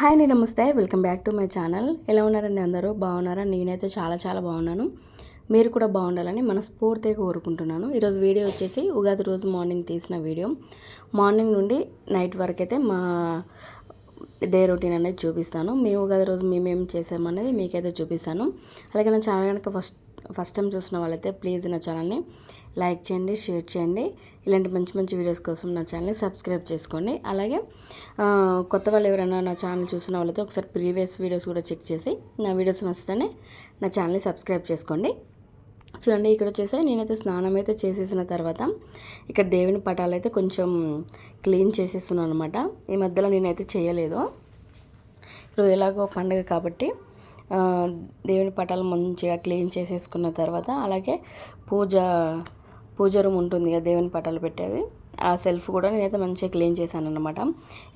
Hi అండి నమస్తే. Welcome back to my channel. ఎలా ఉన్నారండి అందరూ? బాగున్నారా? నేనైతే చాలా చాలా బాగున్నాను. మీరు కూడా బాగుండాలని మనస్ఫూర్తిగా కోరుకుంటున్నాను. ఈరోజు వీడియో వచ్చేసి ఉగాది రోజు మార్నింగ్ తీసిన వీడియో. మార్నింగ్ నుండి నైట్ వరకు అయితే మా డే రొటీన్ అనేది చూపిస్తాను. మేము ఉగాది రోజు మేమేం చేసామనేది మీకైతే చూపిస్తాను. అలాగే నా ఛానల్ కనుక ఫస్ట్ ఫస్ట్ టైం చూసిన వాళ్ళైతే ప్లీజ్ నా ఛానల్ని లైక్ చేయండి షేర్ చేయండి. ఇలాంటి మంచి మంచి వీడియోస్ కోసం నా ఛానల్ని సబ్స్క్రైబ్ చేసుకోండి. అలాగే కొత్త వాళ్ళు ఎవరైనా నా ఛానల్ చూసిన వాళ్ళతో ఒకసారి ప్రీవియస్ వీడియోస్ కూడా చెక్ చేసి నా వీడియోస్ నచ్చితేనే నా ఛానల్ని సబ్స్క్రైబ్ చేసుకోండి. చూడండి ఇక్కడ వచ్చేసి నేనైతే స్నానం అయితే చేసేసిన తర్వాత ఇక్కడ దేవుని పటాలు అయితే కొంచెం క్లీన్ చేసేస్తున్నాను అనమాట. ఈ మధ్యలో నేనైతే చేయలేదు. ఇప్పుడు ఎలాగో పండుగ కాబట్టి దేవుని పటాలు మంచిగా క్లీన్ చేసేసుకున్న తర్వాత అలాగే పూజ పూజ రూమ్ ఉంటుంది కదా దేవుని పటాలు పెట్టేది. ఆ సెల్ఫ్ కూడా నేనైతే మంచిగా క్లీన్ చేశాను అనమాట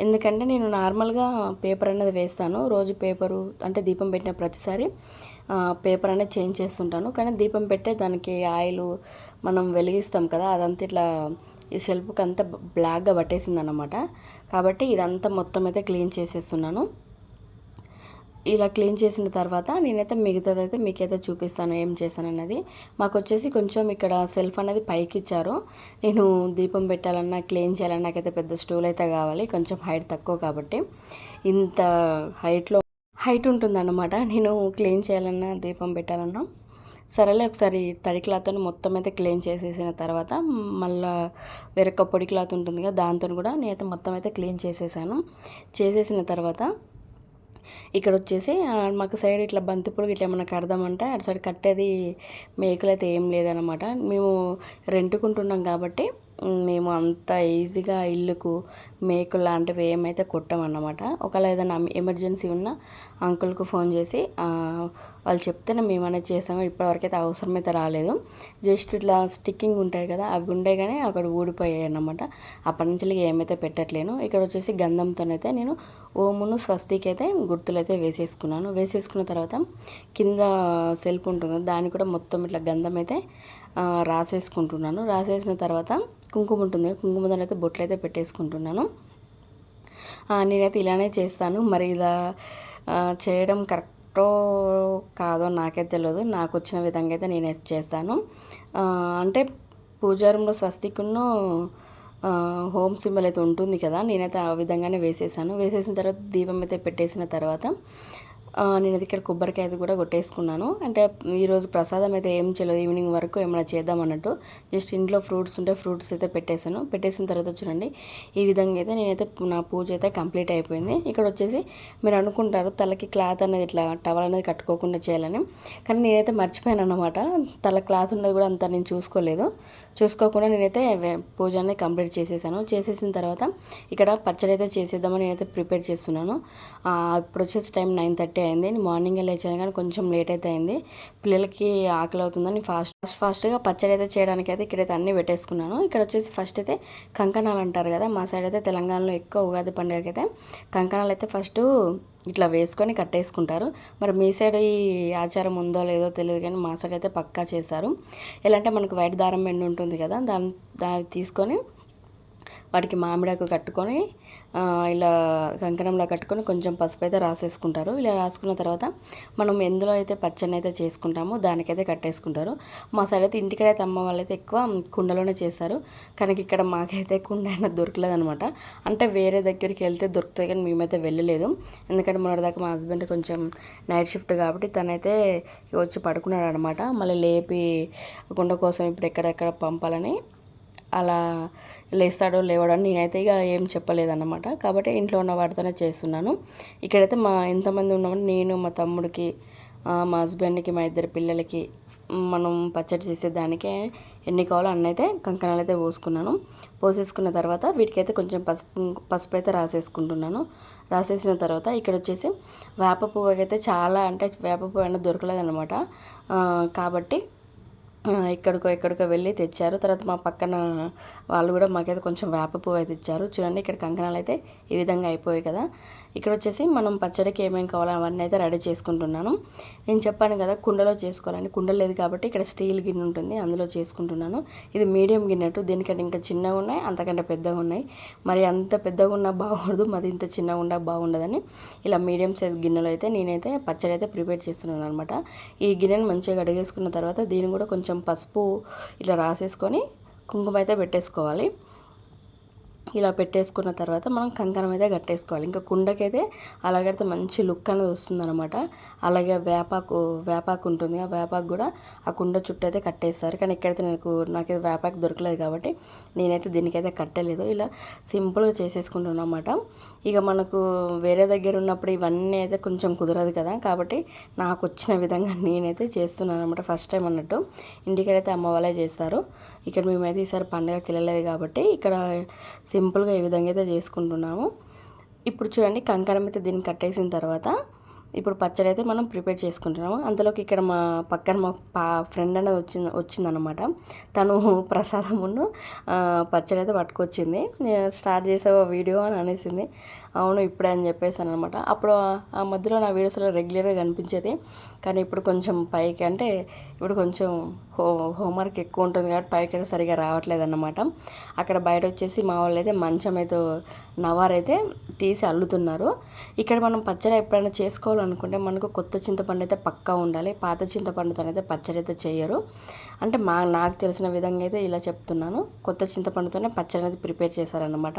ఎందుకంటే నేను నార్మల్గా పేపర్ అనేది వేస్తాను. రోజు పేపరు అంటే దీపం పెట్టిన ప్రతిసారి పేపర్ అనేది చేంజ్ చేస్తుంటాను. కానీ దీపం పెట్టే దానికి ఆయిల్ మనం వెలిగిస్తాం కదా అదంతా ఇట్లా ఈ సెల్ఫ్కి అంతా బ్లాక్గా పట్టేసింది అనమాట కాబట్టి ఇదంతా మొత్తం అయితే క్లీన్ చేసేస్తున్నాను. ఇలా క్లీన్ చేసిన తర్వాత నేనైతే మిగతాదైతే మీకైతే చూపిస్తాను ఏం చేశాను అన్నది మాకు వచ్చేసి కొంచెం ఇక్కడ సెల్ఫ్ అనేది పైకి ఇచ్చారు నేను దీపం పెట్టాలన్నా క్లీన్ చేయాలన్నా నాకైతే పెద్ద స్టూల్ అయితే కావాలి. కొంచెం హైట్ తక్కువ కాబట్టి. ఇంత హైట్లో హైట్ ఉంటుందన్నమాట. నేను క్లీన్ చేయాలన్నా దీపం పెట్టాలన్నా. సరేలే ఒకసారి తడి క్లాత్తో మొత్తం అయితే క్లీన్ చేసేసిన తర్వాత మళ్ళా వేరొక పొడి క్లాత్ ఉంటుంది కదా దాంతో కూడా నేనైతే మొత్తం అయితే క్లీన్ చేసేసాను. చేసేసిన తర్వాత ఇక్కడ వచ్చేసి మాకు సైడ్ ఇట్లా బంతిపూలు ఇట్లా ఏమన్నా కడదామంటే అటు సైడ్ కట్టేది మేకలు అయితే ఏం లేదనమాట. మేము రెంటుకుంటున్నాం కాబట్టి మేము అంత ఈజీగా ఇల్లుకు మేకు లాంటివి ఏమైతే కుట్టమన్నమాట. ఒకవేళ ఏదైనా ఎమర్జెన్సీ ఉన్నా అంకుల్కు ఫోన్ చేసి వాళ్ళు చెప్తేనే మేము అనేది చేసాము ఇప్పటివరకు అయితే అవసరం అయితే రాలేదు. జస్ట్ ఇట్లా స్టిక్కింగ్ ఉంటాయి కదా అవి ఉండే కానీ అక్కడ ఊడిపోయాయి అన్నమాట. అప్పటి నుంచి ఏమైతే పెట్టట్లేను. ఇక్కడ వచ్చేసి గంధంతోనైతే నేను ఓమును స్వస్తికి అయితే గుర్తులు అయితే వేసేసుకున్నాను. వేసేసుకున్న తర్వాత కింద సెల్ఫ్ ఉంటుంది. దాన్ని కూడా మొత్తం ఇట్లా గంధం అయితే రాసేసుకుంటున్నాను. రాసేసిన తర్వాత కుంకుమ ఉంటుంది కుంకుమతో అయితే బొట్లు అయితే పెట్టేసుకుంటున్నాను. నేనైతే ఇలానే చేస్తాను. మరి ఇలా చేయడం కరెక్టో కాదో నాకే తెలియదు నాకు వచ్చిన విధంగా అయితే నేను చేస్తాను. అంటే పూజారంలో స్వస్తికును హోమ్ సింబల్ అయితే ఉంటుంది కదా నేనైతే ఆ విధంగానే వేసేసాను. వేసేసిన తర్వాత దీపం అయితే పెట్టేసిన తర్వాత నేను అది ఇక్కడ కొబ్బరికాయ కూడా కొట్టేసుకున్నాను. అంటే ఈరోజు ప్రసాదం అయితే ఏం చేయలేదు. ఈవినింగ్ వరకు ఏమైనా చేద్దాం అన్నట్టు. జస్ట్ ఇంట్లో ఫ్రూట్స్ ఉంటే ఫ్రూట్స్ అయితే పెట్టేశాను. పెట్టేసిన తర్వాత చూడండి ఈ విధంగా అయితే నేనైతే నా పూజ అయితే కంప్లీట్ అయిపోయింది. ఇక్కడ వచ్చేసి మీరు అనుకుంటారు తలకి క్లాత్ అనేది ఇట్లా టవల్ అనేది కట్టుకోకుండా చేయాలని. కానీ నేనైతే మర్చిపోయాను అనమాట తల క్లాత్ ఉన్నది కూడా అంత నేను చూసుకోలేదు. చూసుకోకుండా నేనైతే పూజ అనేది కంప్లీట్ చేసేసాను. చేసేసిన తర్వాత ఇక్కడ పచ్చడి అయితే చేసేద్దామని నేనైతే ప్రిపేర్ చేస్తున్నాను. ఇప్పుడు వచ్చేసి టైం నైన్ థర్టీ అయింది. మార్నింగ్ లేచాను కానీ కొంచెం లేట్ అయితే అయింది. పిల్లలకి ఆకలి అవుతుందని ఫాస్ట్ ఫాస్ట్ ఫాస్ట్గా పచ్చడి అయితే చేయడానికి అయితే ఇక్కడైతే అన్నీ పెట్టేసుకున్నాను. ఇక్కడ వచ్చేసి ఫస్ట్ అయితే కంకణాలు అంటారు కదా మా సైడ్ అయితే తెలంగాణలో ఎక్కువ ఉగాది పండుగకి అయితే కంకణాలు అయితే ఫస్ట్ ఇట్లా వేసుకొని కట్టేసుకుంటారు. మరి మీ సైడ్ ఈ ఆచారం ఉందో లేదో తెలియదు కానీ మా సైడ్ అయితే పక్కా చేశారు. ఎలా అంటే మనకు వైట్ దారం మెండు ఉంటుంది కదా దాని దాన్ని తీసుకొని వాటికి మామిడాకు కట్టుకొని ఇలా కంకణంలో కట్టుకొని కొంచెం పసుపు అయితే రాసేసుకుంటారు. ఇలా రాసుకున్న తర్వాత మనం ఎందులో అయితే పచ్చని అయితే చేసుకుంటామో దానికైతే కట్టేసుకుంటారు. మా సైడ్ అయితే ఇంటికడైతే అమ్మ వాళ్ళైతే ఎక్కువ కుండలోనే చేస్తారు. కానీ ఇక్కడ మాకైతే కుండ అయినా దొరకలేదనమాట అంటే వేరే దగ్గరికి వెళ్తే దొరుకుతాయి కానీ మేమైతే వెళ్ళలేదు. ఎందుకంటే మొన్నటిదాకా మా హస్బెండ్ కొంచెం నైట్ షిఫ్ట్ కాబట్టి తనైతే వచ్చి పడుకున్నాడు అనమాట మళ్ళీ లేపి కుండ కోసం ఇప్పుడు ఎక్కడెక్కడ పంపాలని అలా లేస్తాడో లేవడని నేనైతే ఇక ఏం చెప్పలేదన్నమాట. కాబట్టి ఇంట్లో ఉన్న వాటితోనే చేస్తున్నాను. ఇక్కడైతే మా ఎంతమంది ఉన్నామని నేను మా తమ్ముడికి మా హస్బెండ్కి మా ఇద్దరు పిల్లలకి మనం పచ్చడి చేసేదానికి ఎన్ని కావాలో అన్న అయితే కంకణాలు అయితే పోసుకున్నాను. పోసేసుకున్న తర్వాత వీటికైతే కొంచెం పసుపు పసుపు అయితే రాసేసుకుంటున్నాను. రాసేసిన తర్వాత ఇక్కడ వచ్చేసి వేప పువ్వు అయితే చాలా అంటే వేప పువ్వు అయినా దొరకలేదన్నమాట. కాబట్టి ఎక్కడికో ఎక్కడికో వెళ్ళి తెచ్చారు. తర్వాత మా పక్కన వాళ్ళు కూడా మాకైతే కొంచెం వేప పువ్వు అయితే ఇచ్చారు. చూడండి ఇక్కడ కంకణాలు అయితే ఈ విధంగా అయిపోయాయి కదా. ఇక్కడ వచ్చేసి మనం పచ్చడికి ఏమేమి కావాలో అవన్నీ అయితే రెడీ చేసుకుంటున్నాను. నేను చెప్పాను కదా కుండలో చేసుకోవాలని. కుండ లేదు కాబట్టి ఇక్కడ స్టీల్ గిన్నె ఉంటుంది అందులో చేసుకుంటున్నాను. ఇది మీడియం గిన్నెటు దీనికంటే ఇంకా చిన్నగా ఉన్నాయి అంతకంటే పెద్దగా ఉన్నాయి. మరి అంత పెద్దగా ఉన్నా బాగుండదు మరి ఇంత చిన్నగా ఉన్నా బాగుండదని ఇలా మీడియం సైజ్ గిన్నెలో అయితే నేనైతే పచ్చడి అయితే ప్రిపేర్ చేస్తున్నాను అనమాట ఈ గిన్నెను మంచిగా కడిగేసుకున్న తర్వాత దీన్ని కూడా కొంచెం పసుపు ఇట్లా రాసేసుకొని కుంకుమ అయితే పెట్టేసుకోవాలి. ఇలా పెట్టేసుకున్న తర్వాత మనం కంకణం అయితే కట్టేసుకోవాలి. ఇంకా కుండకైతే అలాగైతే మంచి లుక్ అనేది వస్తుందన్నమాట. అలాగే వేపాకు వేపాకు ఉంటుంది. ఆ వేపాకు కూడా ఆ కుండ చుట్టూ అయితే కట్టేస్తారు. కానీ ఇక్కడైతే నాకు నాకైతే వేపాకు దొరకలేదు కాబట్టి నేనైతే దీనికైతే కట్టలేదు. ఇలా సింపుల్గా చేసేసుకుంటున్నాను అనమాట ఇక మనకు వేరే దగ్గర ఉన్నప్పుడు ఇవన్నీ అయితే కొంచెం కుదరదు కదా. కాబట్టి నాకు వచ్చిన విధంగా నేనైతే చేస్తున్నాను అనమాట ఫస్ట్ టైం అన్నట్టు. ఇంటికైతే అమ్మ వాళ్ళే చేస్తారు. ఇక్కడ మేమైతే ఈసారి పండగకి వెళ్ళలేదు కాబట్టి ఇక్కడ సింపుల్గా ఈ విధంగా అయితే చేసుకుంటున్నాము. ఇప్పుడు చూడండి కంకణం అయితే దీన్ని కట్టేసిన తర్వాత ఇప్పుడు పచ్చడి అయితే మనం ప్రిపేర్ చేసుకుంటున్నాము. అంతలోకి ఇక్కడ మా పక్కన మా పా ఫ్రెండ్ అనేది వచ్చింది వచ్చిందనమాట తను ప్రసాదమును పచ్చడి అయితే పట్టుకొచ్చింది. స్టార్ట్ చేసే వీడియో అని అనేసింది. అవును ఇప్పుడే అని చెప్పేసాను అనమాట అప్పుడు ఆ- మధ్యలో నా వీడియోస్లో రెగ్యులర్గా కనిపించేది. కానీ ఇప్పుడు కొంచెం పైకి అంటే ఇప్పుడు కొంచెం హో హోంవర్క్ ఎక్కువ ఉంటుంది కాబట్టి పైకి అయితే సరిగా రావట్లేదు అనమాట అక్కడ బయట వచ్చేసి మా వాళ్ళు అయితే మంచం అయితే నవారైతే తీసి అల్లుతున్నారు. ఇక్కడ మనం పచ్చడి ఎప్పుడైనా చేసుకోవాలనుకుంటే మనకు కొత్త చింతపండు అయితే పక్కా ఉండాలి. పాత చింతపండుతో అయితే పచ్చడి అయితే చేయరు అంటే మా నాకు తెలిసిన విధంగా అయితే ఇలా చెప్తున్నాను. కొత్త చింతపండుతోనే పచ్చడి అనేది ప్రిపేర్ చేశారనమాట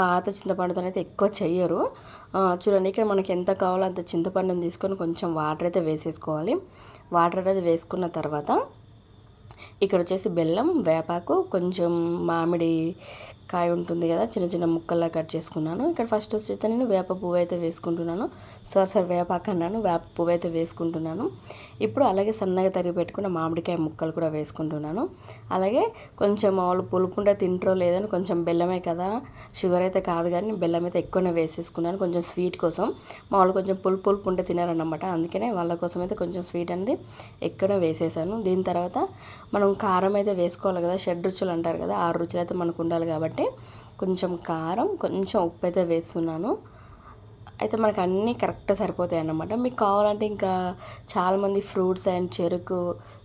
పాత చింతపండుతో అయితే ఎక్కువ చెయ్యరు. చూడండి ఇక్కడ మనకి ఎంత కావాలో అంత చింతపండుని తీసుకొని కొంచెం వాటర్ అయితే వేసేసుకోవాలి. వాటర్ అనేది వేసుకున్న తర్వాత ఇక్కడ వచ్చేసి బెల్లం వేపాకు కొంచెం మామిడి కాయ ఉంటుంది కదా చిన్న చిన్న ముక్కల్లా కట్ చేసుకున్నాను. ఇక్కడ ఫస్ట్ వచ్చేసి నేను వేప పువ్వు అయితే వేసుకుంటున్నాను. సారీ సార్ వేపాకు అన్నాను వేప పువ్వు అయితే వేసుకుంటున్నాను. ఇప్పుడు అలాగే సన్నగా తరిగి పెట్టుకున్న మామిడికాయ ముక్కలు కూడా వేసుకుంటున్నాను. అలాగే కొంచెం వాళ్ళు పులుపు ఉంటే తింటారో లేదని కొంచెం బెల్లమే కదా షుగర్ అయితే కాదు కానీ బెల్లం అయితే ఎక్కువనే వేసేసుకున్నాను కొంచెం స్వీట్ కోసం. మామూలు కొంచెం పులుపు పులుపు ఉంటే తినారన్నమాట. అందుకనే వాళ్ళ కోసం అయితే కొంచెం స్వీట్ అనేది ఎక్కువనే వేసేసాను. దీని తర్వాత మనం కారం అయితే వేసుకోవాలి కదా షడ్ రుచులు అంటారు కదా ఆరు రుచులు అయితే మనకు ఉండాలి కాబట్టి కొంచెం కారం కొంచెం ఉప్పు అయితే వేస్తున్నాను. అయితే మనకు అన్నీ కరెక్ట్గా సరిపోతాయి అన్నమాట. మీకు కావాలంటే ఇంకా చాలామంది ఫ్రూట్స్ అండ్ చెరుకు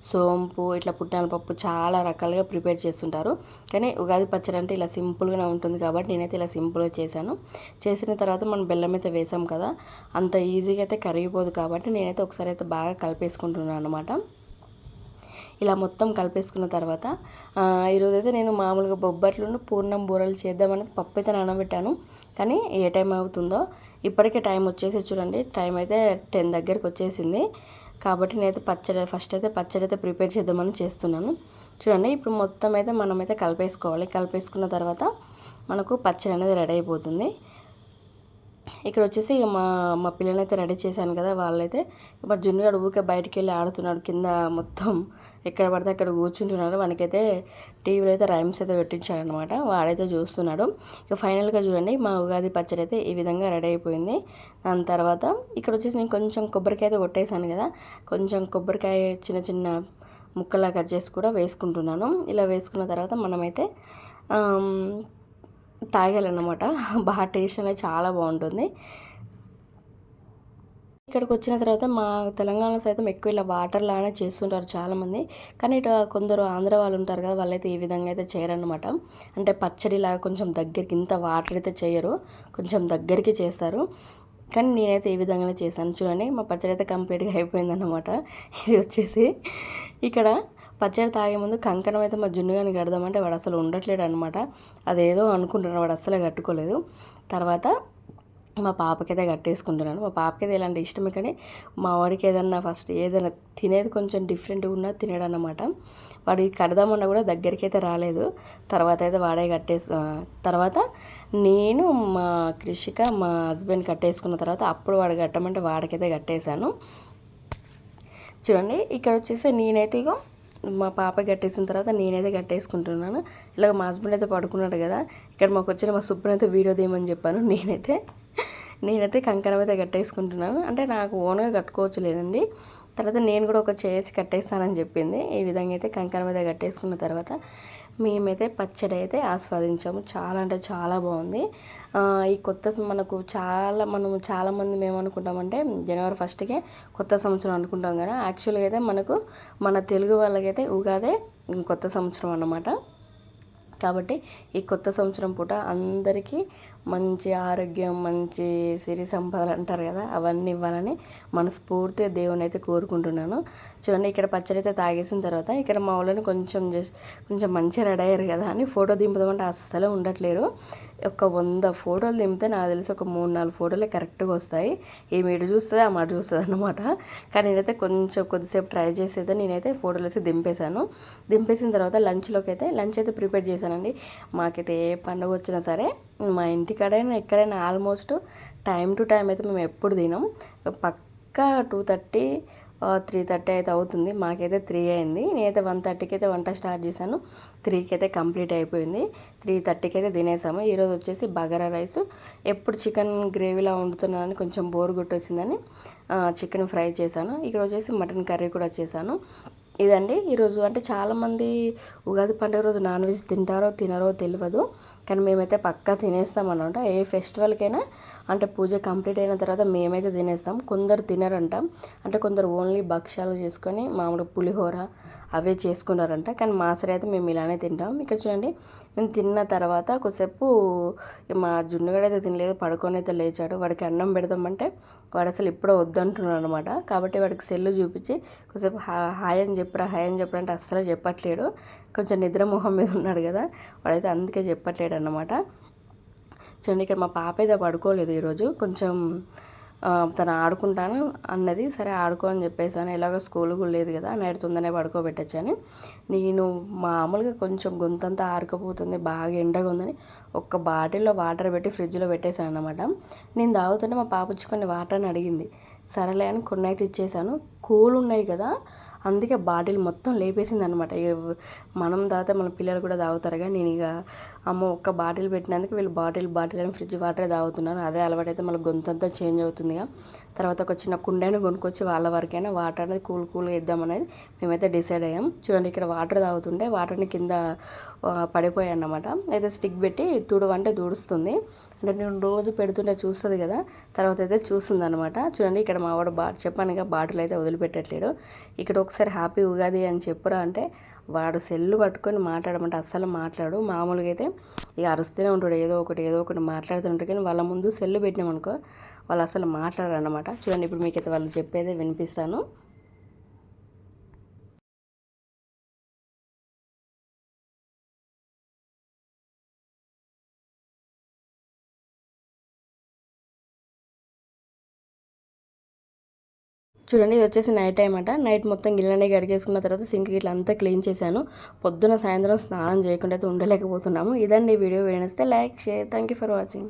సోంపు ఇట్లా పుట్నాల పప్పు చాలా రకాలుగా ప్రిపేర్ చేస్తుంటారు. కానీ ఉగాది పచ్చడి అంటే ఇలా సింపుల్గానే ఉంటుంది కాబట్టి నేనైతే ఇలా సింపుల్గా చేశాను. చేసిన తర్వాత మనం బెల్లం అయితే వేసాం కదా అంత ఈజీగా అయితే కరిగిపోదు కాబట్టి నేనైతే ఒకసారి అయితే బాగా కలిపేసుకుంటున్నాను అనమాట ఇలా మొత్తం కలిపేసుకున్న తర్వాత ఈరోజు అయితే నేను మామూలుగా బొబ్బట్లను పూర్ణం బూరలు చేద్దామనేది పప్పు అయితే నానబెట్టాను. కానీ ఏ టైం అవుతుందో ఇప్పటికే టైం వచ్చేసి చూడండి టైం అయితే టెన్ దగ్గరికి వచ్చేసింది. కాబట్టి నేనైతే పచ్చడి ఫస్ట్ అయితే పచ్చడి అయితే ప్రిపేర్ చేద్దామని చేస్తున్నాను. చూడండి ఇప్పుడు మొత్తం అయితే మనమైతే కలిపేసుకోవాలి. కలిపేసుకున్న తర్వాత మనకు పచ్చడి అనేది రెడీ అయిపోతుంది. ఇక్కడ వచ్చేసి మా మా పిల్లలైతే రెడీ చేశాను కదా వాళ్ళైతే మా జున్నుగాడు ఊరికే బయటికి వెళ్ళి ఆడుతున్నాడు కింద మొత్తం ఎక్కడ పడితే అక్కడ కూర్చుంటున్నాడు. వానికైతే టీవీలో అయితే రైమ్స్ అయితే పెట్టించాడనమాట. వాడైతే చూస్తున్నాడు. ఇక ఫైనల్గా చూడండి మా ఉగాది పచ్చడి అయితే ఈ విధంగా రెడీ అయిపోయింది. దాని తర్వాత ఇక్కడ వచ్చేసి నేను కొంచెం కొబ్బరికాయ అయితే కొట్టేశాను కదా కొంచెం కొబ్బరికాయ చిన్న చిన్న ముక్కలా కట్ చేసి కూడా వేసుకుంటున్నాను. ఇలా వేసుకున్న తర్వాత మనమైతే తాగాలన్నమాట. బాగా టేస్ట్ అనేది చాలా బాగుంటుంది. ఇక్కడికి వచ్చిన తర్వాత మా తెలంగాణ సైతం ఎక్కువ ఇలా వాటర్ లానే చేస్తుంటారు చాలామంది. కానీ ఇటు కొందరు ఆంధ్ర వాళ్ళు ఉంటారు కదా వాళ్ళైతే ఈ విధంగా అయితే చేయరన్నమాట. అంటే పచ్చడిలాగా కొంచెం దగ్గరికి ఇంత వాటర్ అయితే చేయరు కొంచెం దగ్గరికి చేస్తారు. కానీ నేనైతే ఈ విధంగానే చేశాను. చూడండి మా పచ్చడి అయితే కంప్లీట్గా అయిపోయిందన్నమాట. ఇది వచ్చేసి ఇక్కడ పచ్చడి తాగే ముందు కంకణం అయితే మా జున్నుగాని కడదామంటే వాడు అసలు ఉండట్లేడు అనమాట అదేదో అనుకుంటున్నాడు వాడు అస్సలే కట్టుకోలేదు. తర్వాత మా పాపకైతే కట్టేసుకుంటున్నాను. మా పాపకైతే ఇలాంటి ఇష్టమే కానీ మా వాడికి ఏదన్నా ఫస్ట్ ఏదైనా తినేది కొంచెం డిఫరెంట్గా ఉన్నా తినడు వాడికి కడదామన్నా కూడా దగ్గరికి అయితే రాలేదు. తర్వాత అయితే వాడే కట్టేసి తర్వాత నేను మా కృషిక మా హస్బెండ్ కట్టేసుకున్న తర్వాత అప్పుడు వాడు కట్టమంటే వాడికైతే కట్టేశాను. చూడండి ఇక్కడ వచ్చేసి నేనైతే ఇగో మా పాప కట్టేసిన తర్వాత నేనైతే కట్టేసుకుంటున్నాను. ఇలాగ మా హస్బెండ్ అయితే పడుకున్నాడు కదా ఇక్కడ మాకు వచ్చిన మా సుబ్బన్ అయితే వీడియో తీయమని చెప్పాను నేనైతే. నేనైతే కంకణం అయితే కట్టేసుకుంటున్నాను. అంటే నాకు ఓన్గా కట్టుకోవచ్చు లేదండి. తర్వాత నేను కూడా ఒక చేసి కట్టేస్తానని చెప్పింది. ఈ విధంగా అయితే కంకణ మీద కట్టేసుకున్న తర్వాత మేమైతే పచ్చడి అయితే ఆస్వాదించాము. చాలా అంటే చాలా బాగుంది. ఈ కొత్త మనకు చాలా మనం చాలామంది మేము అనుకుంటామంటే జనవరి ఫస్ట్కే కొత్త సంవత్సరం అనుకుంటాం కదా. యాక్చువల్గా అయితే మనకు మన తెలుగు వాళ్ళకైతే ఉగాదే కొత్త సంవత్సరం అన్నమాట. కాబట్టి ఈ కొత్త సంవత్సరం పూట అందరికీ మంచి ఆరోగ్యం మంచి సిరి సంపదలు అంటారు కదా అవన్నీ ఇవ్వాలని మనస్ఫూర్తిగా దేవుని అయితే కోరుకుంటున్నాను. చూడండి ఇక్కడ పచ్చడి అయితే తాగేసిన తర్వాత ఇక్కడ మా వాళ్ళని కొంచెం జస్ట్ కొంచెం మంచిగా రెడీ అయ్యారు కదా అని ఫోటో దింపుదామంటే అస్సలు ఉండట్లేరు. ఒక వంద ఫోటోలు దింపితే నాకు తెలిసి ఒక మూడు నాలుగు ఫోటోలే కరెక్ట్గా వస్తాయి. ఈ మీడు చూస్తుంది ఆ మాట చూస్తుంది అనమాట కానీ నేనైతే కొంచెం కొద్దిసేపు ట్రై చేసి అయితే నేనైతే ఫోటోలు వేసి దింపేశాను. దింపేసిన తర్వాత లంచ్లోకి అయితే లంచ్ అయితే ప్రిపేర్ చేశానండి. మాకైతే ఏ పండుగ వచ్చినా సరే మా ఇంటికి ఇక్కడైనా ఎక్కడైనా ఆల్మోస్ట్ టైం టు టైం అయితే మేము ఎప్పుడు తినాం పక్కా టూ థర్టీ త్రీ థర్టీ అయితే అవుతుంది. మాకైతే త్రీ అయింది. నేనైతే వన్ థర్టీకి అయితే వంట స్టార్ట్ చేశాను. త్రీకి అయితే కంప్లీట్ అయిపోయింది. త్రీ థర్టీకి అయితే తినేసాము. ఈరోజు వచ్చేసి బగారా రైస్. ఎప్పుడు చికెన్ గ్రేవీలా వండుతున్నానని కొంచెం బోర్ కొట్టేసిందని చికెన్ ఫ్రై చేశాను. ఇక్కడ వచ్చేసి మటన్ కర్రీ కూడా చేశాను. ఇదండి. ఈరోజు అంటే చాలామంది ఉగాది పండుగ రోజు నాన్ వెజ్ తింటారో తినరో తెలియదు. కానీ మేమైతే పక్కా తినేస్తాం అనమాట ఏ ఫెస్టివల్కైనా అంటే పూజ కంప్లీట్ అయిన తర్వాత మేమైతే తినేస్తాం. కొందరు తినరంట. అంటే కొందరు ఓన్లీ భక్ష్యాలు చేసుకొని మామూలు పులిహోర అవే చేసుకున్నారంట. కానీ మా సరే అయితే మేము ఇలానే తింటాం. ఇక్కడ చూడండి మేము తిన్న తర్వాత కొద్దిసేపు మా జున్నుగడ అయితే తినలేదు పడుకొని అయితే లేచాడు. వాడికి అన్నం పెడదామంటే వాడు అసలు ఇప్పుడో వద్దంటున్నాడు అనమాట కాబట్టి వాడికి సెల్లు చూపించి కొద్దిసేపు హాయ్ అని చెప్పరా హాయ్ అని చెప్పరా అంటే అస్సలు చెప్పట్లేడు. కొంచెం నిద్ర మొహం మీద ఉన్నాడు కదా వాడైతే అందుకే చెప్పట్లేడు అనమాట చూడండి ఇక్కడ మా పాప అయితే పడుకోలేదు ఈరోజు. కొంచెం తను ఆడుకుంటాను అన్నది సరే ఆడుకో అని చెప్పేసాను. ఎలాగో స్కూల్ కూడా లేదు కదా నైట్ తొందరనే పడుకోబెట్టచ్చని. నేను మామూలుగా కొంచెం గొంతంతా ఆరుకపోతుంది బాగా ఎండగా ఉందని. ఒక్క బాటిల్లో వాటర్ పెట్టి ఫ్రిడ్జ్లో పెట్టేశాను అనమాట నేను తాగుతుంటే మా పాప వచ్చి కొన్ని వాటర్ని అడిగింది. సరేలే అని కొన్ని అయితే ఇచ్చేసాను కూల్ ఉన్నాయి కదా అందుకే బాటిల్ మొత్తం లేపేసింది అనమాట మనం తాగితే మన పిల్లలు కూడా తాగుతారు కానీ నేను ఇక అమ్మ ఒక్క బాటిల్ పెట్టినందుకు వీళ్ళు బాటిల్ బాటిల్ అని ఫ్రిడ్జ్ వాటరే తాగుతున్నారు. అదే అలవాటు అయితే మళ్ళీ గొంతంతా చేంజ్ అవుతుందిగా తర్వాత ఒక చిన్న కుండైనా కొనుక్కొచ్చి వాళ్ళ వరకైనా వాటర్ అనేది కూల్ కూల్గా ఇద్దామనేది మేమైతే డిసైడ్ అయ్యాం. చూడండి ఇక్కడ వాటర్ తాగుతుంటే వాటర్ని కింద పడిపోయాయి అన్నమాట అయితే స్టిక్ పెట్టి తుడవంటే తుడుస్తుంది అంటే నేను రోజు పెడుతుంటే చూస్తుంది కదా తర్వాత అయితే చూస్తుంది అనమాట చూడండి ఇక్కడ మా వాడు బా చెప్పాను ఇక బాటిల్ అయితే వదిలిపెట్టట్లేడు. ఇక్కడ ఒకసారి హ్యాపీ ఉగాది అని చెప్పురా అంటే వాడు సెల్లు పట్టుకొని మాట్లాడమంటే అస్సలు మాట్లాడు. మామూలుగా అయితే ఇక అరుస్తూనే ఉంటాడు ఏదో ఒకటి ఏదో ఒకటి మాట్లాడుతుంటాడు కానీ వాళ్ళ ముందు సెల్లు పెట్టినామనుకో వాళ్ళు అసలు మాట్లాడరు అనమాట చూడండి ఇప్పుడు మీకైతే వాళ్ళు చెప్పేదే వినిపిస్తాను. చూడండి ఇది వచ్చేసి నైట్ టైం అంట. నైట్ మొత్తం గిల్లనే గడిగేసుకున్న తర్వాత సింక్ ఇట్లా అంతా క్లీన్ చేశాను. పొద్దున సాయంత్రం స్నానం చేయకుండా అయితే ఉండలేకపోతున్నాము. ఇదండి video. వేణిస్తే like share thank you for watching